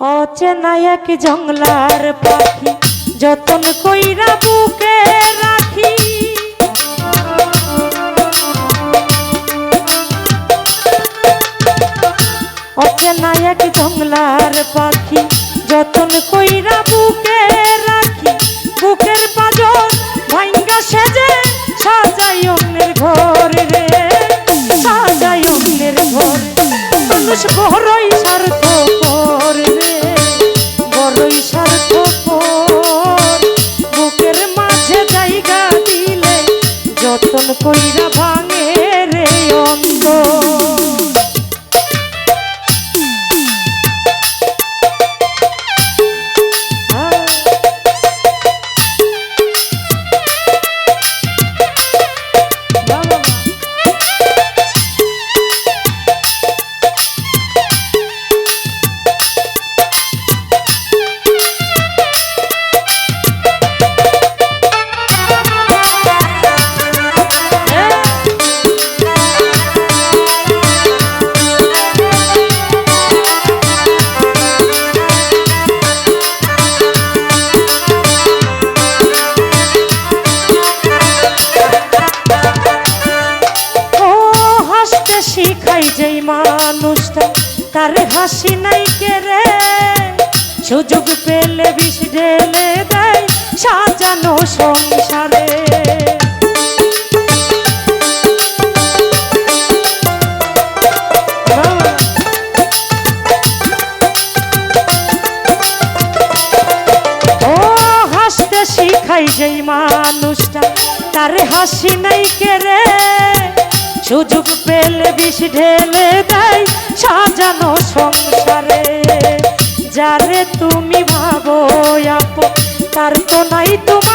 অচেনা এক জংলার পাখি, যতন কইরা বুকে রাখি। অচেনা এক জংলার পাখি, যতন কইরা বুকে যতন কইরা ভাঙে তার হাসি নাই কেড়ে সুযোগ পেলে বিষ ঢেলে দেয় সাজানো সংসারে। শিখাই যেই মানুষটা, তার হাসি নাই কেড়ে সুযোগ পেলে বিষ ঢেলে দেয় সাজানো সংসারে। যারে তুমি ভাবো আপন, তার তো নাই তোমায়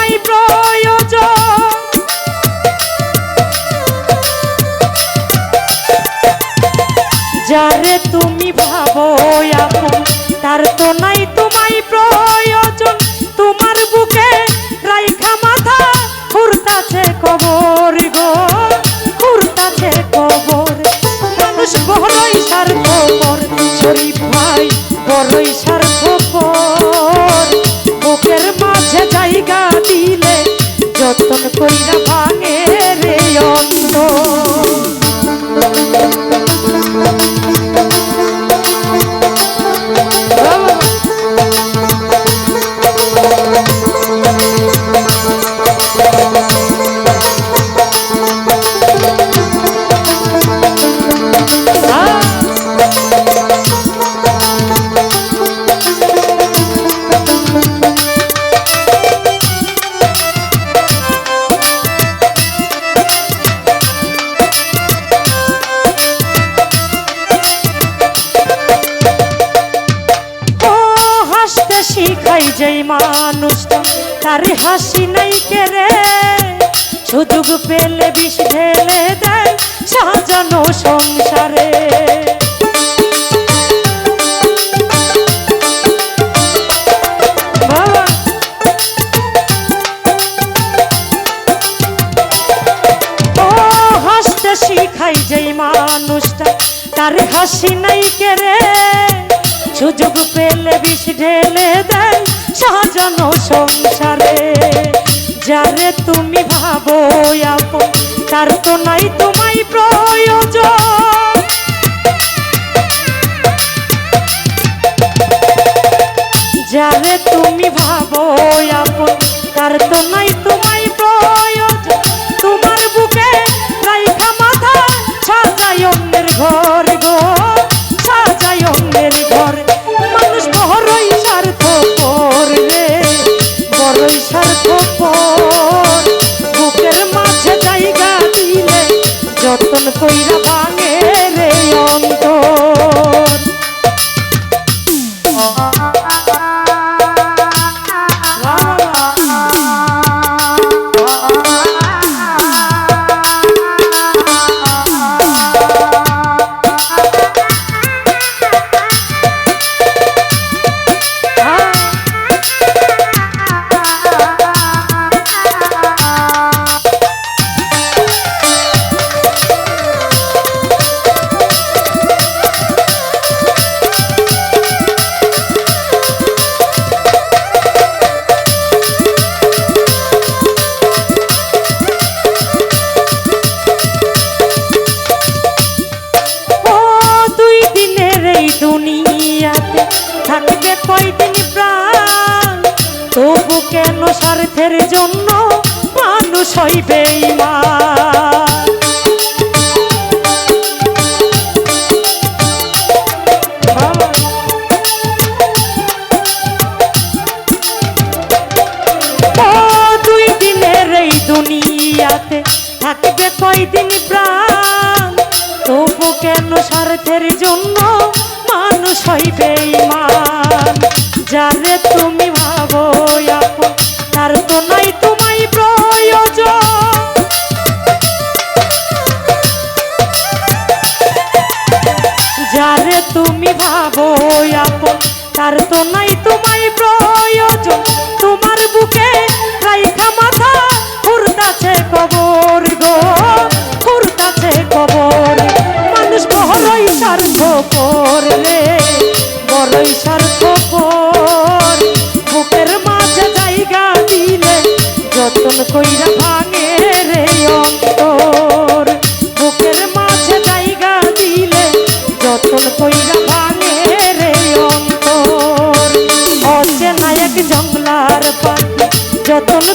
শিখাই যেই মানুষটা তার হাসি নাই কেড়ে সুযোগ পেলে বিষ ঢেলে দেয় সাজানো সংসারে। শিখাই যেই মানুষটা, তার হাসি নাই কেড়ে সুযোগ পেলে বিষ ঢেলে দেয় সাজানো সংসারে। যারে তুমি ভাবো আপন, তার তো নাই তোমায় প্রয়োজন। যারে তুমি ভাবো আপন, তার তো নাই তোমায় প্রয়োজন। তোমার বুকে রাইখা মাথা সাজাই অন্যের ঘর। যতন কইরা ভাঙে sorri bem, mal. কইরা ভাঙে রে অন্তর। বুকের মাঝে জায়গা দিলে যতন কইরা ভাঙে রে অন্তর। অচেনা এক জঙ্গলার পাখি যতন